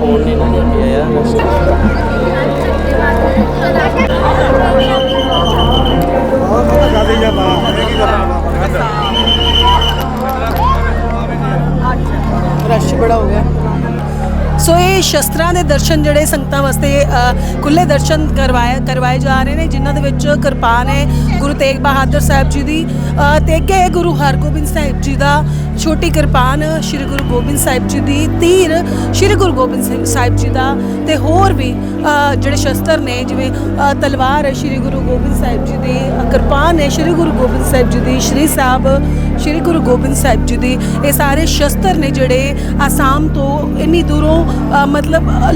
Phone ਨਹੀਂ ਨਾ ਲਿਆ ਯਾਰ ਰਸ਼ ਬੜਾ ਹੋ ਗਿਆ। ਸੋ ਇਹ ਸ਼ਸਤਰਾਂ ਦੇ ਦਰਸ਼ਨ ਜਿਹੜੇ ਸੰਗਤਾਂ ਵਾਸਤੇ ਖੁੱਲੇ ਦਰਸ਼ਨ ਕਰਵਾਏ ਕਰਵਾਏ ਜਾ ਰਹੇ ਨੇ ਜਿਨ੍ਹਾਂ ਦੇ ਵਿੱਚ ਕਿਰਪਾਨ ਹੈ ਗੁਰੂ ਤੇਗ ਬਹਾਦਰ ਸਾਹਿਬ ਜੀ ਦੀ। ਅ, ਤੇ ਅੱਗੇ ਗੁਰੂ ਹਰਗੋਬਿੰਦ ਸਾਹਿਬ ਜੀ ਦਾ ਛੋਟੀ ਕਿਰਪਾਨ ਸ੍ਰੀ ਗੁਰੂ ਗੋਬਿੰਦ ਸਾਹਿਬ ਜੀ ਦੀ ਤੀਰ ਸ੍ਰੀ ਗੁਰੂ ਗੋਬਿੰਦ ਸਿੰਘ ਸਾਹਿਬ ਜੀ ਦਾ ਤੇ ਹੋਰ ਵੀ ਜਿਹੜੇ ਸ਼ਸਤਰ ਨੇ ਜਿਵੇਂ ਤਲਵਾਰ ਹੈ ਸ੍ਰੀ ਗੁਰੂ ਗੋਬਿੰਦ ਸਾਹਿਬ ਜੀ ਦੀ ਕਿਰਪਾਨ ਹੈ ਸ੍ਰੀ ਗੁਰੂ ਗੋਬਿੰਦ ਸਾਹਿਬ ਜੀ ਦੀ ਸ਼੍ਰੀ ਸਾਹਿਬ ਸ਼੍ਰੀ ਗੁਰੂ ਗੋਬਿੰਦ ਸਾਹਿਬ ਜੀ ਦੀ ਇਹ ਸਾਰੇ ਸ਼ਸਤਰ ਨੇ ਜਿਹੜੇ ਆਸਾਮ ਤੋਂ ਇੰਨੀ ਦੂਰੋਂ ਮਤਲਬ ਅ,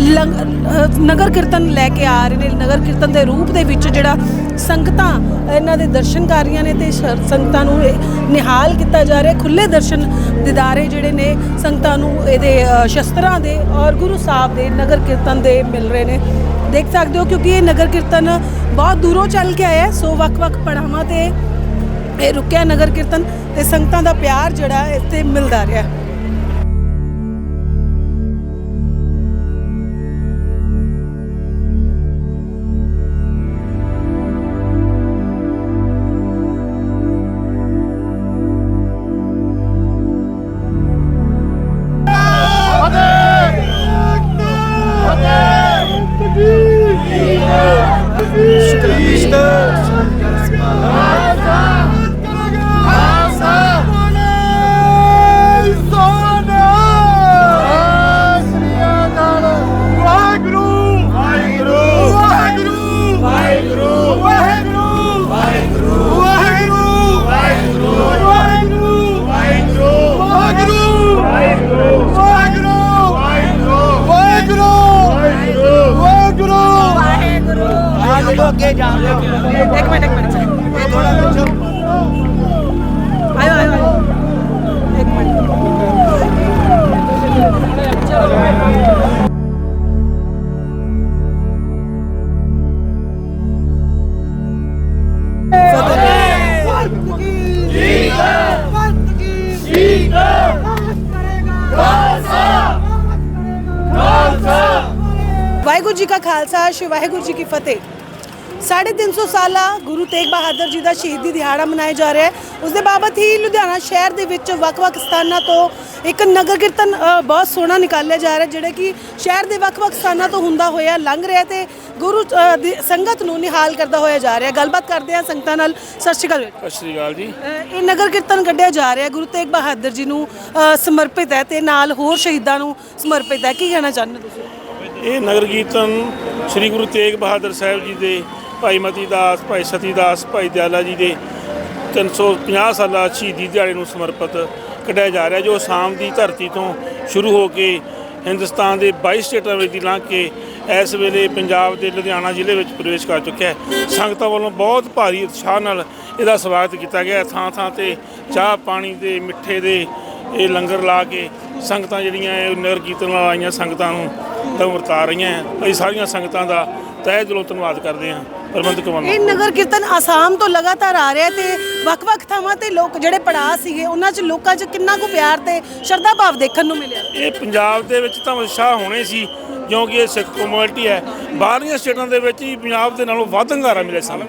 ਨਗਰ ਕੀਰਤਨ ਲੈ ਕੇ ਆ ਰਹੇ ਨੇ ਨਗਰ ਕੀਰਤਨ ਦੇ ਰੂਪ ਦੇ ਵਿੱਚ ਜਿਹੜਾ ਸੰਗਤਾਂ ਇਹਨਾਂ ਦੇ ਦਰਸ਼ਨ ਕਰ ਰਹੀਆਂ ਨੇ ਤੇ ਸ਼- ਸੰਗਤਾਂ ਨੂੰ ਨਿਹਾਲ ਕੀਤਾ ਜਾ ਰਿਹਾ ਖੁੱਲੇ ਦਰਸ਼ਨ ਦਿਦਾਰੇ ਜਿਹੜੇ ਨੇ ਸੰਗਤਾਂ ਨੂੰ ਇਹਦੇ ਸ਼ਸਤਰਾਂ ਦੇ ਔਰ ਗੁਰੂ ਸਾਹਿਬ ਦੇ ਨਗਰ ਕੀਰਤਨ ਦੇ ਮਿਲ ਰਹੇ ਨੇ। ਦੇਖ ਸਕਦੇ ਹੋ ਕਿਉਂਕਿ ਇਹ ਨਗਰ ਕੀਰਤਨ ਬਹੁਤ ਦੂਰੋਂ ਚੱਲ ਕੇ ਆਇਆ ਸੋ ਵੱਖ-ਵੱਖ ਪੜਾਵਾਂ ਤੇ ਇਹ ਰੁਕਿਆ ਨਗਰ ਕੀਰਤਨ ਤੇ ਸੰਗਤਾਂ ਦਾ ਪਿਆਰ ਜਿਹੜਾ ਇੱਥੇ ਮਿਲਦਾ ਰਿਹਾ। ਇੱਕ ਖਾਲਸਾ ਸ਼੍ਰੀ ਵਾਹਿਗੁਰੂ ਜੀ ਕੀ ਫਤਿਹ। 350 ਸਾਲਾ ਗੁਰੂ ਤੇਗ ਬਹਾਦਰ ਜੀ ਦਾ ਸ਼ਹੀਦੀ ਦਿਹਾੜਾ ਮਨਾਇਆ ਜਾ ਰਿਹਾ ਹੈ। ਉਸ ਦੇ ਬਾਬਤ ਹੀ ਲੁਧਿਆਣਾ ਸ਼ਹਿਰ ਦੇ ਵਿੱਚ ਵੱਖ-ਵੱਖ ਸਥਾਨਾਂ ਤੋਂ ਇੱਕ ਨਗਰ ਕੀਰਤਨ ਬਹੁਤ ਸੋਹਣਾ ਨਿਕਾਲਿਆ ਜਾ ਰਿਹਾ ਜਿਹੜਾ ਕਿ ਸ਼ਹਿਰ ਦੇ ਵੱਖ-ਵੱਖ ਸਥਾਨਾਂ ਤੋਂ ਹੁੰਦਾ ਹੋਇਆ ਲੰਘ ਰਿਹਾ ਤੇ ਗੁਰੂ ਸੰਗਤ ਨੂੰ ਨਿਹਾਲ ਕਰਦਾ ਹੋਇਆ ਜਾ ਰਿਹਾ ਗੱਲਬਾਤ ਕਰਦੇ ਹਾਂ ਸੰਗਤਾਂ ਨਾਲ। ਸਤਿ ਸ਼੍ਰੀ ਅਕਾਲ। ਸਤਿ ਸ਼੍ਰੀ ਅਕਾਲ ਜੀ। ਇਹ ਨਗਰ ਕੀਰਤਨ ਕੱਢਿਆ ਜਾ ਰਿਹਾ ਗੁਰੂ ਤੇਗ ਬਹਾਦਰ ਜੀ ਨੂੰ ਸਮਰਪਿਤ ਹੈ ਤੇ ਨਾਲ ਹੋਰ ਸ਼ਹੀਦਾਂ ਨੂੰ ਸਮਰਪਿਤ ਹੈ। ਕੀ ਕਹਿਣਾ ਚਾਹੁੰਦੇ ਤੁਸੀਂ? ਇਹ ਨਗਰ ਕੀਰਤਨ ਸ੍ਰੀ ਗੁਰੂ ਤੇਗ ਬਹਾਦਰ ਸਾਹਿਬ ਜੀ ਦੇ, ਭਾਈ ਮਤੀ ਦਾਸ, ਭਾਈ ਸਤੀ ਦਾਸ, ਭਾਈ ਦਿਆਲਾ ਜੀ ਦੇ 350 ਸਾਲਾ ਸ਼ਹੀਦੀ ਦਿਹਾੜੇ ਨੂੰ ਸਮਰਪਿਤ ਕੱਢਿਆ ਜਾ ਰਿਹਾ, ਜੋ ਸ਼ਾਮ ਦੀ ਧਰਤੀ ਤੋਂ ਸ਼ੁਰੂ ਹੋ ਕੇ ਹਿੰਦੁਸਤਾਨ ਦੇ 22 ਸਟੇਟਾਂ ਵਿੱਚ ਦੀ ਲੰਘ ਕੇ ਇਸ ਵੇਲੇ ਪੰਜਾਬ ਦੇ ਲੁਧਿਆਣਾ ਜ਼ਿਲ੍ਹੇ ਵਿੱਚ ਪ੍ਰਵੇਸ਼ ਕਰ ਚੁੱਕਿਆ ਹੈ। ਸੰਗਤਾਂ ਵੱਲੋਂ ਬਹੁਤ ਭਾਰੀ ਉਤਸ਼ਾਹ ਨਾਲ ਇਹਦਾ ਸਵਾਗਤ ਕੀਤਾ ਗਿਆ ਥਾਂ ਥਾਂ ਤੇ ਚਾਹ ਪਾਣੀ ਦੇ ਮਿੱਠੇ ਦੇ ਇਹ ਲੰਗਰ ਲਾ ਕੇ ਸੰਗਤਾਂ ਜਿਹੜੀਆਂ ਇਹ ਨਗਰ ਕੀਰਤਨ ਨਾਲ ਆਈਆਂ ਸੰਗਤਾਂ ਨੂੰ ਤਾਂ ਵਰਤਾ ਰਹੀਆਂ। ਅਸੀਂ ਸਾਰੀਆਂ ਸੰਗਤਾਂ ਦਾ ਤਹਿ ਦਿਲੋਂ ਧੰਨਵਾਦ ਕਰਦੇ ਹਾਂ। ਪ੍ਰਬੰਧਕ ਵੱਲੋਂ ਇਹ ਨਗਰ ਕੀਰਤਨ ਆਸਾਮ ਤੋਂ ਲਗਾਤਾਰ ਆ ਰਿਹਾ ਤੇ ਵੱਖ-ਵੱਖ ਥਾਵਾਂ ਤੇ ਲੋਕ ਜਿਹੜੇ ਪੜਾਅ ਸੀਗੇ ਉਹਨਾਂ 'ਚ ਲੋਕਾਂ 'ਚ ਕਿੰਨਾ ਕੁ ਪਿਆਰ ਤੇ ਸ਼ਰਧਾ ਭਾਵ ਦੇਖਣ ਨੂੰ ਮਿਲਿਆ? ਇਹ ਪੰਜਾਬ ਦੇ ਵਿੱਚ ਤਾਂ ਉਤਸ਼ਾਹ ਹੋਣੇ ਸੀ ਕਿਉਂਕਿ ਇਹ ਸਿੱਖ ਕਮਿਊਨਿਟੀ ਹੈ। ਬਾਹਰਲੀਆਂ ਸਟੇਟਾਂ ਦੇ ਵਿੱਚ ਹੀ ਪੰਜਾਬ ਦੇ ਨਾਲੋਂ ਵੱਧ ਹੰਗਾਰਾ ਮਿਲਿਆ ਸਾਨੂੰ।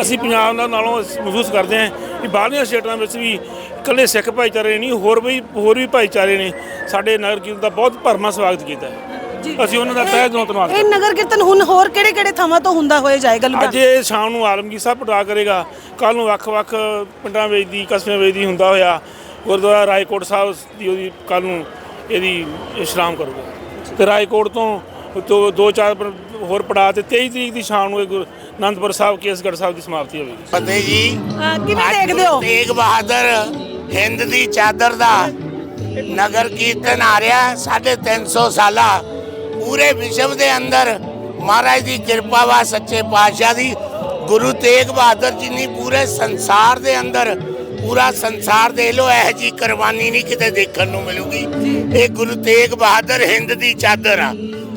ਅਸੀਂ ਪੰਜਾਬ ਦਾ ਨਾਲੋਂ ਮਹਿਸੂਸ ਕਰਦੇ ਹਾਂ ਕਿ ਬਾਹਰਲੀਆਂ ਸਟੇਟਾਂ ਵਿੱਚ ਵੀ ਇਕੱਲੇ ਸਿੱਖ ਭਾਈਚਾਰੇ ਨਹੀਂ ਹੋਰ ਵੀ ਹੋਰ ਵੀ ਭਾਈਚਾਰੇ ਨੇ। ਸਾਡੇ ਨਗਰ ਕੀਰਤਨ ਦਾ ਬਹੁਤ ਭਰਮਾ ਸਵਾਗਤ ਕੀਤਾ ਹੈ। ਅਸੀਂ ਉਹਨਾਂ ਦਾ ਤਹਿ ਦਿਲੋਂ ਧੰਨਵਾਦ ਇਹ ਨਗਰ ਕੀਰਤਨ ਹੁਣ ਹੋਰ ਕਿਹੜੇ-ਕਿਹੜੇ ਥਾਵਾਂ ਤੋਂ ਹੁੰਦਾ ਹੋਇਆ ਜਾਏਗਾ ਅੱਜ ਇਹ ਸ਼ਾਮ ਨੂੰ ਆਲਮਗੀਰ ਸਾਹਿਬ ਪਟਾ ਕਰੇਗਾ। ਕੱਲ ਨੂੰ ਵੱਖ-ਵੱਖ ਪਿੰਡਾਂ ਵਿੱਚ ਦੀ ਕਸਬਿਆਂ ਵਿੱਚ ਦੀ ਹੁੰਦਾ ਹੋਇਆ। ਗੁਰਦੁਆਰਾ ਰਾਏਕੋਟ ਸਾਹਿਬ ਦੀ ਉਹਦੀ ਕੱਲ ਨੂੰ ਇਹਦੀ ਇਸ਼ਰਾਮ ਕਰੂਗਾ। ਤੇ ਰਾਏਕੋਟ ਤੋਂ ਦੋ ਦੋ ਚਾਰ ਹੋਰ ਪੜਾ ਤੇ 23 ਤਰੀਕ ਦੀ ਸ਼ਾਮ ਨੂੰ ਅਨੰਦਪੁਰ ਸਾਹਿਬ ਕੇਸਗੜ੍ਹ ਸਾਹਿਬ ਦੀ ਸਮਾਪਤੀ ਹੋਵੇਗੀ। ਫਤਿਹ ਜੀ। ਅਹ ਕਿਵੇਂ ਦੇਖਦੇ ਹੋ? ਤੇਗ ਬਹਾਦਰ ਹਿੰਦ ਦੀ ਚਾਦਰ ਦਾ ਨਗਰ ਕੀਰਤਨ ਆ ਰਿਹਾ। 350 ਸਾਲਾ ਪੂਰੇ ਵਿਸ਼ਵ ਦੇ ਅੰਦਰ ਮਹਾਰਾਜ ਦੀ ਕਿਰਪਾ ਵਾ ਸੱਚੇ ਪਾਤਸ਼ਾਹ ਦੀ। ਗੁਰੂ ਤੇਗ ਬਹਾਦਰ ਜੀ ਨੇ ਪੂਰੇ ਸੰਸਾਰ ਦੇ ਅੰਦਰ, ਪੂਰਾ ਸੰਸਾਰ ਦੇ ਲੋ ਇਹ ਜੀ ਕੁਰਬਾਨੀ ਨਹੀਂ ਕਿਤੇ ਦੇਖਣ ਨੂੰ ਮਿਲੂਗੀ। ਇਹ ਗੁਰੂ ਤੇਗ ਬਹਾਦਰ ਹਿੰਦ ਦੀ ਚਾਦਰ ਆ।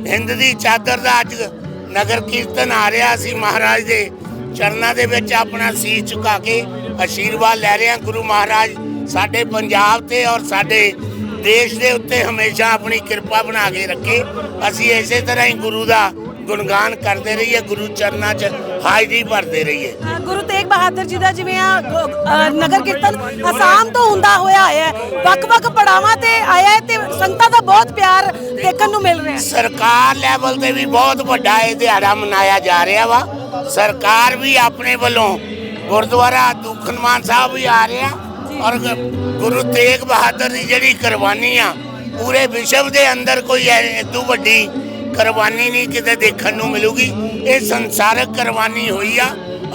ਹਿੰਦ ਦੀ ਚਾਦਰ ਦਾ ਅੱਜ ਨਗਰ ਕੀਰਤਨ ਆ ਰਿਹਾ ਸੀ ਮਹਾਰਾਜ ਦੇ। ਚਰਨਾਂ ਦੇ ਵਿੱਚ ਆਪਣਾ ਸੀਸ ਝੁਕਾ ਕੇ ਆਸ਼ੀਰਵਾਦ ਲੈ ਰਹੇ ਹਾਂ ਗੁਰੂ ਮਹਾਰਾਜ। ਸਾਡੇ ਪੰਜਾਬ ਤੇ ਔਰ ਸਾਡੇ ਦੇਸ਼ ਦੇ ਉੱਤੇ ਹਮੇਸ਼ਾ ਆਪਣੀ ਕਿਰਪਾ ਬਣਾ ਕੇ ਰੱਖੇ। ਅਸੀਂ ਇਸੇ ਤਰ੍ਹਾਂ ਹੀ ਗੁਰੂ ਦਾ ਗੁਣਗਾਨ ਕਰਦੇ ਰਹੀਏ ਗੁਰੂ ਚਰਨਾਂ 'ਚ ਹਾਜ਼ਰੀ ਭਰਦੇ ਰਹੀਏ। ਗੁਰੂ ਤੇਗ ਬਹਾਦਰ ਜੀ ਦਾ ਜਿਵੇਂ ਆ ਨਗਰ ਕੀਰਤਨ ਅਸਾਮ ਤੋਂ ਹੁੰਦਾ ਹੋਇਆ ਆਇਆ ਹੈ। ਵੱਖ-ਵੱਖ ਪੜਾਵਾਂ ਤੇ ਆਇਆ ਹੈ ਤੇ ਸੰਗਤਾਂ ਦਾ ਬਹੁਤ ਪਿਆਰ ਦੇਖਣ ਨੂੰ ਮਿਲ ਰਿਹਾ ਹੈ। ਸਰਕਾਰ ਲੈਵਲ ਤੇ ਵੀ ਬਹੁਤ ਵੱਡਾ ਇਹ ਦਿਹਾੜਾ ਮਨਾਇਆ ਜਾ ਰਿਹਾ ਵਾ। ਸਰਕਾਰ ਵੀ ਆਪਣੇ ਵੱਲੋਂ ਗੁਰਦੁਆਰਾ ਦੂਖਨਮਾਨ ਸਾਹਿਬ ਵੀ ਆ ਰਿਹਾ। ਔਰ ਗੁਰੂ ਤੇਗ ਬਹਾਦਰ ਦੀ ਜਿਹੜੀ ਕੁਰਬਾਨੀ ਆ, ਪੂਰੇ ਵਿਸ਼ਵ ਦੇ ਅੰਦਰ ਕੋਈ ਇਦੋਂ ਵੱਡੀ ਕੁਰਬਾਨੀ ਨਹੀਂ ਕਿਤੇ ਦੇਖਣ ਨੂੰ ਮਿਲੂਗੀ। ਇਹ ਸੰਸਾਰਕ ਕੁਰਬਾਨੀ ਹੋਈ ਆ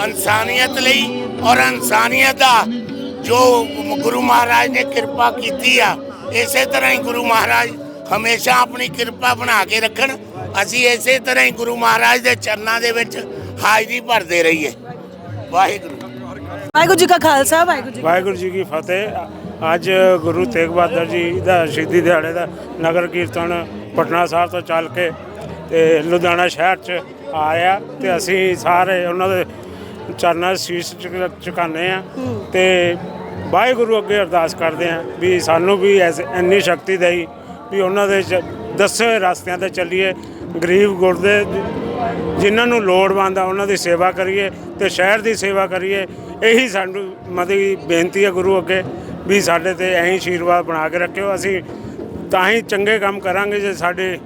ਇਨਸਾਨੀਅਤ ਲਈ ਔਰ ਇਨਸਾਨੀਅਤ ਦਾ ਜੋ ਗੁਰੂ ਮਹਾਰਾਜ ਨੇ ਕਿਰਪਾ ਕੀਤੀ ਆ, ਇਸੇ ਤਰ੍ਹਾਂ ਹੀ ਗੁਰੂ ਮਹਾਰਾਜ ਹਮੇਸ਼ਾ ਆਪਣੀ ਕਿਰਪਾ ਬਣਾ ਕੇ ਰੱਖਣ। ਅਸੀਂ ਇਸੇ ਤਰ੍ਹਾਂ ਹੀ ਗੁਰੂ ਮਹਾਰਾਜ ਦੇ ਚਰਨਾਂ ਦੇ ਵਿੱਚ ਹਾਜ਼ਰੀ ਭਰਦੇ ਰਹੀਏ। ਵਾਹਿਗੁਰੂ। ਵਾਹਿਗੁਰੂ ਜੀ ਕਾ ਖਾਲਸਾ, ਵਾਹਿਗੁਰੂ ਜੀ ਵਾਹਿਗੁਰੂ ਜੀ ਕੀ ਫਤਿਹ। ਅੱਜ ਗੁਰੂ ਤੇਗ ਬਹਾਦਰ ਜੀ ਦਾ ਸ਼ਹੀਦੀ ਦਿਹਾੜੇ ਦਾ ਨਗਰ ਕੀਰਤਨ ਪਟਨਾ ਸਾਹਿਬ ਤੋਂ ਚੱਲ ਕੇ ਤੇ ਲੁਧਿਆਣਾ ਸ਼ਹਿਰ 'ਚ ਆਇਆ ਤੇ ਅਸੀਂ ਸਾਰੇ ਉਹਨਾਂ ਦੇ ਚਰਨਾਂ ਸੀਸ ਝੁਕ- ਝੁਕਾਉਂਦੇ ਆ ਤੇ ਵਾਹਿਗੁਰੂ ਅੱਗੇ ਅਰਦਾਸ ਕਰਦੇ ਆ ਵੀ ਸਾਨੂੰ ਵੀ ਐਸ ਇੰਨੀ ਸ਼ਕਤੀ ਦੇਈ ਵੀ ਉਹਨਾਂ ਦੇ ਚ- ਦੱਸੇ ਹੋਏ ਰਸਤਿਆਂ ਤੇ ਚੱਲੀਏ, ਗਰੀਬ ਗੁਰਦੇ ਜਿਨ੍ਹਾਂ ਨੂੰ ਲੋੜਵੰਦ ਆ, ਉਹਨਾਂ ਦੀ ਸੇਵਾ ਕਰੀਏ ਤੇ ਸ਼ਹਿਰ ਦੀ ਸੇਵਾ ਕਰੀਏ। ਇਹੀ ਸਾਨੂੰ ਮਦੀ ਬੇਨਤੀ ਹੈ ਗੁਰੂ ਅੱਗੇ ਵੀ ਸਾਡੇ ਤੇ ਐਂ ਆਸ਼ੀਰਵਾਦ ਬਣਾ ਕੇ ਰੱਖਿਓ। ਅਸੀਂ ਤਾਂ ਹੀ ਚੰਗੇ ਕੰਮ ਕਰਾਂਗੇ ਜੇ ਸਾਡੇ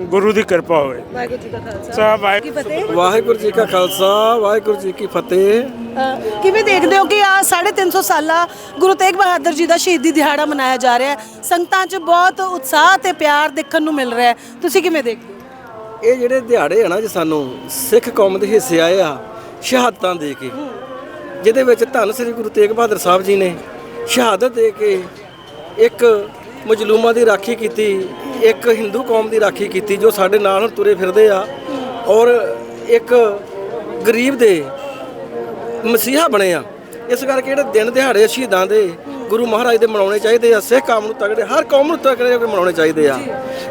ਗੁਰੂ ਦੀ ਕਿਰਪਾ ਹੋਵੇ। ਵਾਹਿਗੁਰੂ ਜੀ ਕਾ ਖਾਲਸਾ। ਸਭ ਵਾਹਿ ਕੀ ਫਤਿਹ? ਵਾਹਿਗੁਰੂ ਜੀ ਕਾ ਖਾਲਸਾ ਵਾਹਿਗੁਰੂ ਜੀ ਕੀ ਫਤਿਹ। ਅ, ਕਿਵੇਂ ਦੇਖਦੇ ਹੋ ਕਿ ਆ 350 ਸਾਲਾ ਗੁਰੂ ਤੇਗ ਬਹਾਦਰ ਜੀ ਦਾ ਸ਼ਹੀਦੀ ਦਿਹਾੜਾ ਮਨਾਇਆ ਜਾ ਰਿਹਾ ਹੈ? ਸੰਗਤਾਂ 'ਚ ਬਹੁਤ ਉਤਸ਼ਾਹ ਤੇ ਪਿਆਰ ਦੇਖਣ ਨੂੰ ਮਿਲ ਰਿਹਾ ਹੈ। ਤੁਸੀਂ ਕਿਵੇਂ ਦੇਖਦੇ ਹੋ? ਇਹ ਜਿਹੜੇ ਦਿਹਾੜੇ ਆ ਨਾ ਜੀ ਸਾਨੂੰ ਸਿੱਖ ਕੌਮ ਦੇ ਹਿੱਸੇ ਆਏ ਆ ਸ਼ਹਾਦਤਾਂ ਦੇ ਕੇ। ਜਿਹਦੇ ਵਿੱਚ ਧੰਨ ਸ੍ਰੀ ਗੁਰੂ ਤੇਗ ਬਹਾਦਰ ਸਾਹਿਬ ਜੀ ਨੇ ਸ਼ਹਾਦਤ ਦੇ ਕੇ ਇੱਕ ਮਜਲੂਮਾਂ ਦੀ ਰਾਖੀ ਕੀਤੀ, ਇੱਕ ਹਿੰਦੂ ਕੌਮ ਦੀ ਰਾਖੀ ਕੀਤੀ ਜੋ ਸਾਡੇ ਨਾਲ ਹੁਣ ਤੁਰੇ ਫਿਰਦੇ ਆ ਔਰ ਇੱਕ ਗਰੀਬ ਦੇ ਮਸੀਹਾ ਬਣੇ ਆ। ਇਸ ਕਰਕੇ ਜਿਹੜੇ ਦਿਨ ਦਿਹਾੜੇ ਸ਼ਹੀਦਾਂ ਦੇ ਗੁਰੂ ਮਹਾਰਾਜ ਦੇ ਮਨਾਉਣੇ ਚਾਹੀਦੇ ਆ ਸਿੱਖ ਕੌਮ ਨੂੰ ਤਗੜੇ ਹਰ ਕੌਮ ਨੂੰ ਤਗੜੇ ਮਨਾਉਣੇ ਚਾਹੀਦੇ ਆ।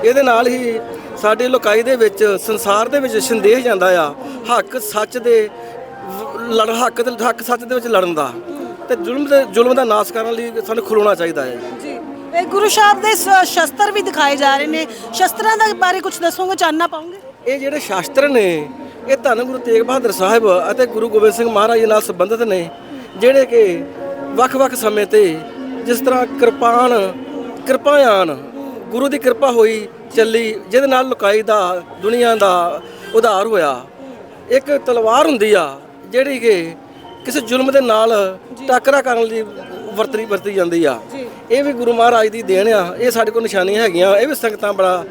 ਇਹਦੇ ਨਾਲ ਹੀ ਸਾਡੇ ਲੋਕਾਈ ਦੇ ਵਿੱਚ ਸੰਸਾਰ ਦੇ ਵਿੱਚ ਸੰਦੇਸ਼ ਜਾਂਦਾ ਆ, ਹੱਕ ਸੱਚ ਦੇ ਲੜ ਹੱਕ ਤੇ ਹੱਕ ਸੱਚ ਦੇ ਵਿੱਚ ਲੜਨ ਦਾ ਤੇ ਜ਼ੁਲਮ ਦੇ ਜ਼ੁਲਮ ਦਾ ਨਾਸ਼ ਕਰਨ ਲਈ ਸਾਨੂੰ ਖਲੋਣਾ ਚਾਹੀਦਾ ਹੈ। ਜੀ। ਇਹ ਗੁਰੂ ਸਾਹਿਬ ਦੇ ਸ- ਸ਼ਸਤਰ ਵੀ ਦਿਖਾਏ ਜਾ ਰਹੇ ਨੇ। ਸ਼ਸਤਰਾਂ ਦੇ ਬਾਰੇ ਕੁਝ ਦੱਸੋਗੇ ਚਾਨਣਾ ਪਾਉਂਗੇ ਇਹ ਜਿਹੜੇ ਸ਼ਾਸਤਰ ਨੇ ਇਹ ਧੰਨ ਗੁਰੂ ਤੇਗ ਬਹਾਦਰ ਸਾਹਿਬ ਅਤੇ ਗੁਰੂ ਗੋਬਿੰਦ ਸਿੰਘ ਮਹਾਰਾਜ ਜੀ ਨਾਲ ਸੰਬੰਧਿਤ ਨੇ ਜਿਹੜੇ ਕਿ ਵੱਖ-ਵੱਖ ਸਮੇਂ ਤੇ ਜਿਸ ਤਰ੍ਹਾਂ ਕਿਰਪਾਨ ਕਿਰਪਾਯਾਨ ਗੁਰੂ ਦੀ ਕਿਰਪਾ ਹੋਈ ਚੱਲੀ ਜਿਹਦੇ ਨਾਲ ਲੁਕਾਈ ਦਾ ਦੁਨੀਆ ਦਾ ਉਧਾਰ ਹੋਇਆ। ਇੱਕ ਤਲਵਾਰ ਹੁੰਦੀ ਆ ਜਿਹੜੀ ਕਿ ਕਿਸੇ ਜ਼ੁਲਮ ਦੇ ਨਾਲ ਟਾਕਰਾ ਕਰਨ ਲਈ ਵਰਤਰੀ ਵਰਤੀ ਜਾਂਦੀ ਆ। ਇਹ ਵੀ ਗੁਰੂ ਮਹਾਰਾਜ ਦੀ ਦੇਣ ਆ। ਇਹ ਸਾਡੇ ਕੋਲ ਨਿਸ਼ਾਨੀਆਂ ਹੈਗੀਆਂ। ਇਹ ਵੀ ਸੰਗਤਾਂ ਬੜਾ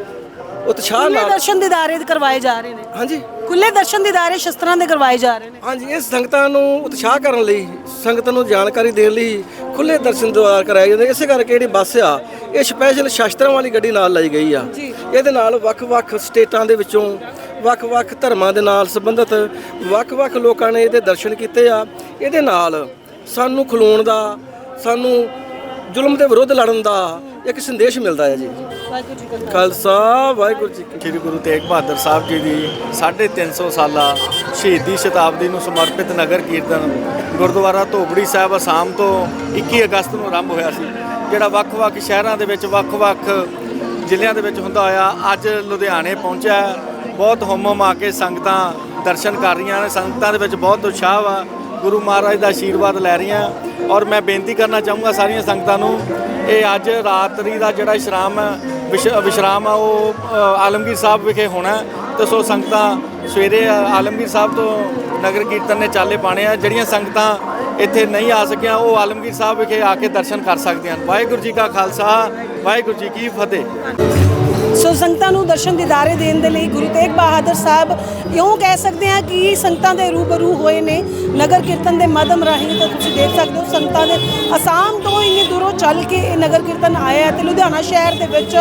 ਉਤਸ਼ਾਹ ਨਾਲ ਦਰਸ਼ਨ ਦਿਦਾਰੇ ਕਰਵਾਏ ਜਾ ਰਹੇ ਨੇ? ਹਾਂਜੀ। ਖੁੱਲੇ ਦਰਸ਼ਨ ਦਿਦਾਰੇ ਸ਼ਸਤਰਾਂ ਦੇ ਕਰਵਾਏ ਜਾ ਰਹੇ ਨੇ। ਹਾਂਜੀ ਇਹ ਸੰਗਤਾਂ ਨੂੰ ਉਤਸ਼ਾਹ ਕਰਨ ਲਈ ਸੰਗਤ ਨੂੰ ਜਾਣਕਾਰੀ ਦੇਣ ਲਈ ਖੁੱਲੇ ਦਰਸ਼ਨ ਦੁਆਰ ਕਰਾਏ ਜਾਂਦੇ ਇਸੇ ਕਰਕੇ ਜਿਹੜੀ ਬੱਸ ਆ ਇਹ ਸਪੈਸ਼ਲ ਸ਼ਾਸਤਰਾਂ ਵਾਲੀ ਗੱਡੀ ਨਾਲ ਲਈ ਗਈ ਆ। ਇਹਦੇ ਨਾਲ ਵੱਖ-ਵੱਖ ਸਟੇਟਾਂ ਦੇ ਵਿੱਚੋਂ ਵੱਖ-ਵੱਖ ਧਰਮਾਂ ਦੇ ਨਾਲ ਸੰਬੰਧਿਤ ਵੱਖ-ਵੱਖ ਲੋਕਾਂ ਨੇ ਇਹਦੇ ਦਰਸ਼ਨ ਕੀਤੇ ਆ। ਇਹਦੇ ਨਾਲ ਸਾਨੂੰ ਖਲੋਣ ਦਾ ਸਾਨੂੰ ਜ਼ੁਲਮ ਦੇ ਵਿਰੁੱਧ ਲੜਨ ਦਾ ਇੱਕ ਸੰਦੇਸ਼ ਮਿਲਦਾ ਹੈ ਜੀ। ਵਾਹਿਗੁਰੂ ਜੀ ਕਾ ਖਾਲਸਾ, ਵਾਹਿਗੁਰੂ ਜੀ ਕੀ ਸ੍ਰੀ ਗੁਰੂ ਤੇਗ ਬਹਾਦਰ ਸਾਹਿਬ ਜੀ ਦੀ 350 ਸਾਲਾ ਸ਼ਹੀਦੀ ਸ਼ਤਾਬਦੀ ਨੂੰ ਸਮਰਪਿਤ ਨਗਰ ਕੀਰਤਨ ਗੁਰਦੁਆਰਾ ਧੋਬੜੀ ਸਾਹਿਬ ਅਸਾਮ ਤੋਂ 21 ਅਗਸਤ ਨੂੰ ਆਰੰਭ ਹੋਇਆ ਸੀ, ਜਿਹੜਾ ਵੱਖ-ਵੱਖ ਸ਼ਹਿਰਾਂ ਦੇ ਵਿੱਚ, ਵੱਖ-ਵੱਖ ਜ਼ਿਲ੍ਹਿਆਂ ਦੇ ਵਿੱਚ ਹੁੰਦਾ ਹੋਇਆ, ਅੱਜ ਲੁਧਿਆਣੇ ਪਹੁੰਚਿਆ ਹੈ। ਬਹੁਤ ਹੁਮ ਆ ਕੇ ਸੰਗਤਾਂ ਦਰਸ਼ਨ ਕਰ ਰਹੀਆਂ ਨੇ, ਸੰਗਤਾਂ ਦੇ ਵਿੱਚ ਬਹੁਤ ਉਤਸ਼ਾਹ ਵਾ ਗੁਰੂ ਮਹਾਰਾਜ ਦਾ ਆਸ਼ੀਰਵਾਦ ਲੈ ਰਹੀਆਂ ਔਰ ਮੈਂ ਬੇਨਤੀ ਕਰਨਾ ਚਾਹੂੰਗਾ ਸਾਰੀਆਂ ਸੰਗਤਾਂ ਨੂੰ, ਇਹ ਅੱਜ ਰਾਤਰੀ ਦਾ ਜਿਹੜਾ ਵਿਸ਼ਰਾਮ ਹੈ ਵਿਸ਼ਰਾਮ ਆ, ਉਹ ਆਲਮਗੀਰ ਸਾਹਿਬ ਵਿਖੇ ਹੋਣਾ ਹੈ। ਤੇ ਸੋ ਸੰਗਤਾਂ ਸਵੇਰੇ ਆਲਮਗੀਰ ਸਾਹਿਬ ਤੋਂ ਨਗਰ ਕੀਰਤਨ ਨੇ ਚਾਲੇ ਪਾਣੇ ਆ। ਜਿਹੜੀਆਂ ਸੰਗਤਾਂ ਇੱਥੇ ਨਹੀਂ ਆ ਸਕੀਆਂ, ਉਹ ਆਲਮਗੀਰ ਸਾਹਿਬ ਵਿਖੇ ਆ ਕੇ ਦਰਸ਼ਨ ਕਰ ਸਕਦੀਆਂ ਹਨ। ਵਾਹਿਗੁਰੂ ਜੀ ਕਾ ਖਾਲਸਾ, ਵਾਹਿਗੁਰੂ ਜੀ ਕੀ ਫਤਿਹ। ਸੋ ਸੰਗਤਾਂ ਨੂੰ ਦਰਸ਼ਨ ਦਿਦਾਰੇ ਦੇਣ ਦੇ ਲਈ ਗੁਰੂ ਤੇਗ ਬਹਾਦਰ ਸਾਹਿਬ ਇਉਂ ਕਹਿ ਸਕਦੇ ਹਾਂ ਕਿ ਸੰਗਤਾਂ ਦੇ ਰੂਬਰੂ ਹੋਏ ਨੇ। ਨਗਰ ਕੀਰਤਨ ਦੇ ਮਦਮ ਰਾਹੀਂ ਤਾਂ ਤੁਸੀਂ ਦੇਖ ਸਕਦੇ ਹੋ ਸੰਗਤਾਂ ਦੇ ਅਸਾਮ ਤੋਂ ਇੰਨੀ ਦੂਰੋਂ ਚੱਲ ਕੇ ਇਹ ਨਗਰ ਕੀਰਤਨ ਆਇਆ ਹੈ ਤੇ ਲੁਧਿਆਣਾ ਸ਼ਹਿਰ ਦੇ ਵਿੱਚ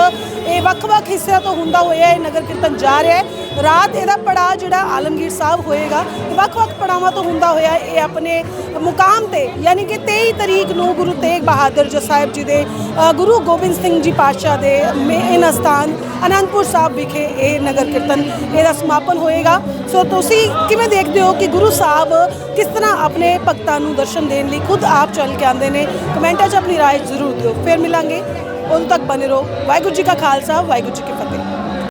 ਇਹ ਵੱਖ-ਵੱਖ ਹਿੱਸਿਆਂ ਤੋਂ ਹੁੰਦਾ ਹੋਇਆ ਇਹ ਨਗਰ ਕੀਰਤਨ ਜਾ ਰਿਹਾ ਹੈ। ਰਾਤ ਇਹਦਾ ਪੜਾਅ ਜਿਹੜਾ ਆਲਮਗੀਰ ਸਾਹਿਬ ਹੋਏਗਾ, ਵੱਖ-ਵੱਖ ਪੜਾਵਾਂ ਤੋਂ ਹੁੰਦਾ ਹੋਇਆ ਇਹ ਆਪਣੇ ਮੁਕਾਮ ਤੇ, ਯਾਨੀ ਕਿ 23 ਤਰੀਕ ਨੂੰ ਗੁਰੂ ਤੇਗ ਬਹਾਦਰ ਜੀ ਸਾਹਿਬ ਜੀ ਦੇ ਗੁਰੂ ਗੋਬਿੰਦ ਸਿੰਘ ਜੀ ਪਾਤਸ਼ਾਹ ਦੇ ਮੇਨ ਅਸਥਾਨ ਅਨੰਦਪੁਰ ਸਾਹਿਬ ਵਿਖੇ ਇਹ ਨਗਰ ਕੀਰਤਨ ਇਹਦਾ ਸਮਾਪਨ ਹੋਏਗਾ। ਸੋ ਤੁਸੀਂ ਕਿਵੇਂ ਦੇਖਦੇ ਹੋ ਕਿ ਗੁਰੂ ਸਾਹਿਬ ਕਿਸ ਤਰ੍ਹਾਂ ਆਪਣੇ ਭਗਤਾਂ ਨੂੰ ਦਰਸ਼ਨ ਦੇਣ ਲਈ ਖੁਦ ਆਪ ਚੱਲ ਕੇ ਆਉਂਦੇ ਨੇ? ਕਮੈਂਟਾਂ 'ਚ ਆਪਣੀ ਰਾਏ ਜ਼ਰੂਰ ਦਿਓ। ਫਿਰ ਮਿਲਾਂਗੇ। ਉਦੋਂ ਤੱਕ ਬਨੇ ਰਹੋ ਵਾਹਿਗੁਰੂ ਜੀ ਕਾ ਖਾਲਸਾ ਵਾਹਿਗੁਰੂ ਜੀ ਕੀ ਫਤਿਹ